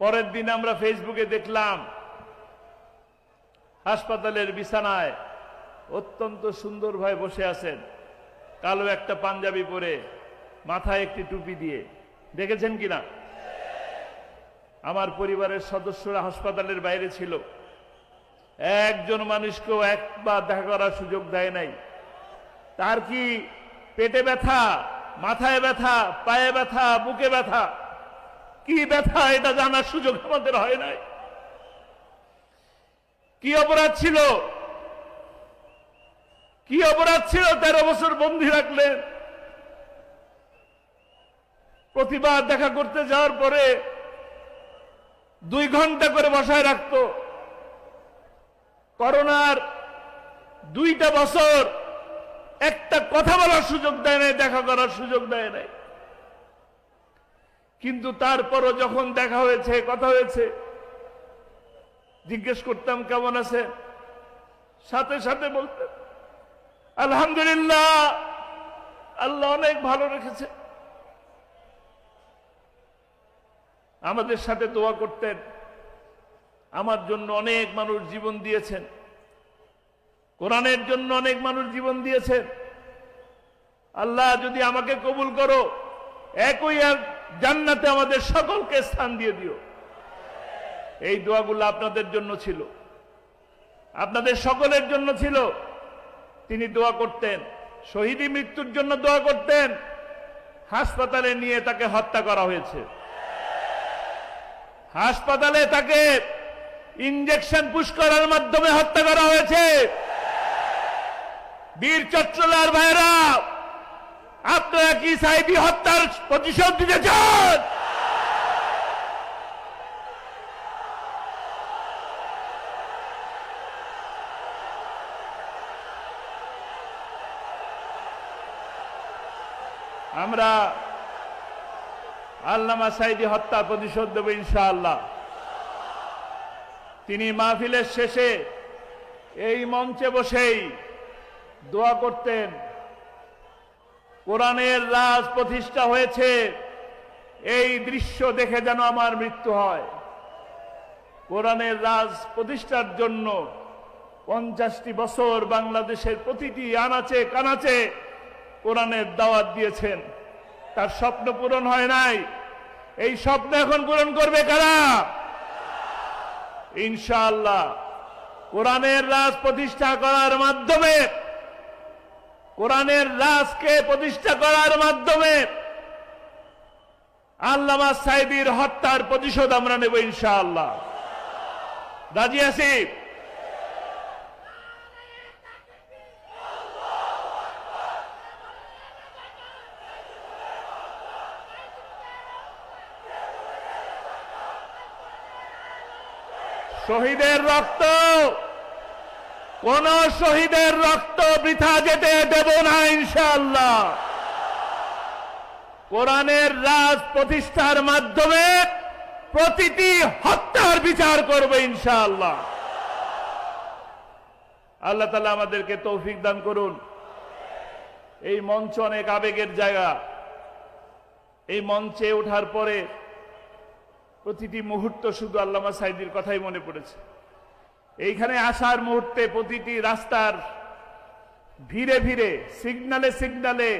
পরের দিন আমরা ফেসবুকে দেখলাম, হাসপাতালের বিছানায় অত্যন্ত সুন্দর সুন্দরভাবে বসে আছেন, কালো একটা পাঞ্জাবি পরে মাথায় একটি টুপি দিয়ে। দেখেছেন কিনা আমার পরিবারের সদস্যরা হাসপাতালের বাইরে ছিল। একজন মানুষকেও একবার দেখা করার সুযোগ দেয় নাই। তার কি পেটে ব্যথা, মাথায় ব্যথা, পায়ে ব্যথা, বুকে ব্যথা? কি ব্যথা এটা জানার সুযোগ আমাদের হয় নাই। কি অপরাধ ছিল? কি অপরাধ ছিল? তেরো বছর বন্দি রাখলেন। প্রতিবার দেখা করতে যাওয়ার পরে দুই ঘণ্টা করে বসায় রাখতো। করোনার দুইটা বছর একটা কথা বলার সুযোগ দেয় নাই, দেখা করার সুযোগ দেয় নাই। কিন্তু তারপরও যখন দেখা হয়েছে, কথা হয়েছে, জিজ্ঞেস করতাম, কেমন আছে সাথে সাথে বলতেন, আলহামদুলিল্লাহ, আল্লাহ অনেক ভালো রেখেছে। আমাদের সাথে দোয়া করতেন, আমার জন্য অনেক মানুষ জীবন দিয়েছেন। কোরআনের জন্য অনেক মানুষ জীবন দিয়েছেন। আল্লাহ যদি আমাকে কবুল করো, একই আর জান্নাতে আমাদের সকলকে স্থান দিয়ে দিও। এই দোয়াগুলো আপনাদের জন্য ছিল। আপনাদের সকলের জন্য ছিল। তিনি দোয়া করতেন, শহীদি মৃত্যুর জন্য দোয়া করতেন, হাসপাতালে নিয়ে তাকে হত্যা করা হয়েছে। হাসপাতালে তাকে ইঞ্জেকশন পুশ করার মাধ্যমে হত্যা করা হয়েছে। বীর চট্টলার ভাইরা আপনারা কি সাইদি হত্যার প্রতিশোধ দিতে চান? আমরা আল্লামা সাইদি হত্যার প্রতিশোধ দেব ইনশাআল্লাহ। তিনি মাহফিলের শেষে এই মঞ্চে বসেই দোয়া করতেন। কোরআনের রাজ প্রতিষ্ঠা হয়েছে। এই দৃশ্য দেখে যেন আমার মৃত্যু হয়। কোরআনের রাজ প্রতিষ্ঠার জন্য পঞ্চাশটি বছর বাংলাদেশের প্রতিটি আনাচে কানাচে কোরআনের দাওয়াত দিয়েছেন। তার স্বপ্ন পূরণ হয় নাই। এই স্বপ্ন এখন পূরণ করবে কারা? ইনশাআল্লাহ। কোরআনের রাজ প্রতিষ্ঠা করার মাধ্যমে কোরআনের রাজকে প্রতিষ্ঠা করার মাধ্যমে আল্লামা সাইদির হত্যার প্রতিশোধ আমরা নেব ইনশাআল্লাহ। রাজি আছি? শহীদের রক্ত কোন শহীদের রক্ত বৃথা যেতে দেব না, ইনশাআল্লাহ। কোরআনের রাজ প্রতিষ্ঠার মাধ্যমে প্রতিটি হত্যার বিচার করবে, ইনশাআল্লাহ। আল্লাহ তালা আমাদেরকে তৌফিক দান করুন। এই মঞ্চ অনেক আবেগের জায়গা। এই মঞ্চে ওঠার পরে প্রতিটি মুহূর্ত শুধু আল্লামা সাইদির কথাই মনে পড়েছে। এইখানে আসার মুহূর্তে প্রতিটি রাস্তার ভিড়ে ভিড়ে সিগনালে সিগনালে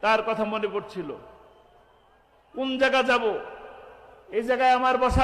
তার কথা মনে পড়ছিল। কোন জায়গা যাব? এই জায়গায় আমার বসার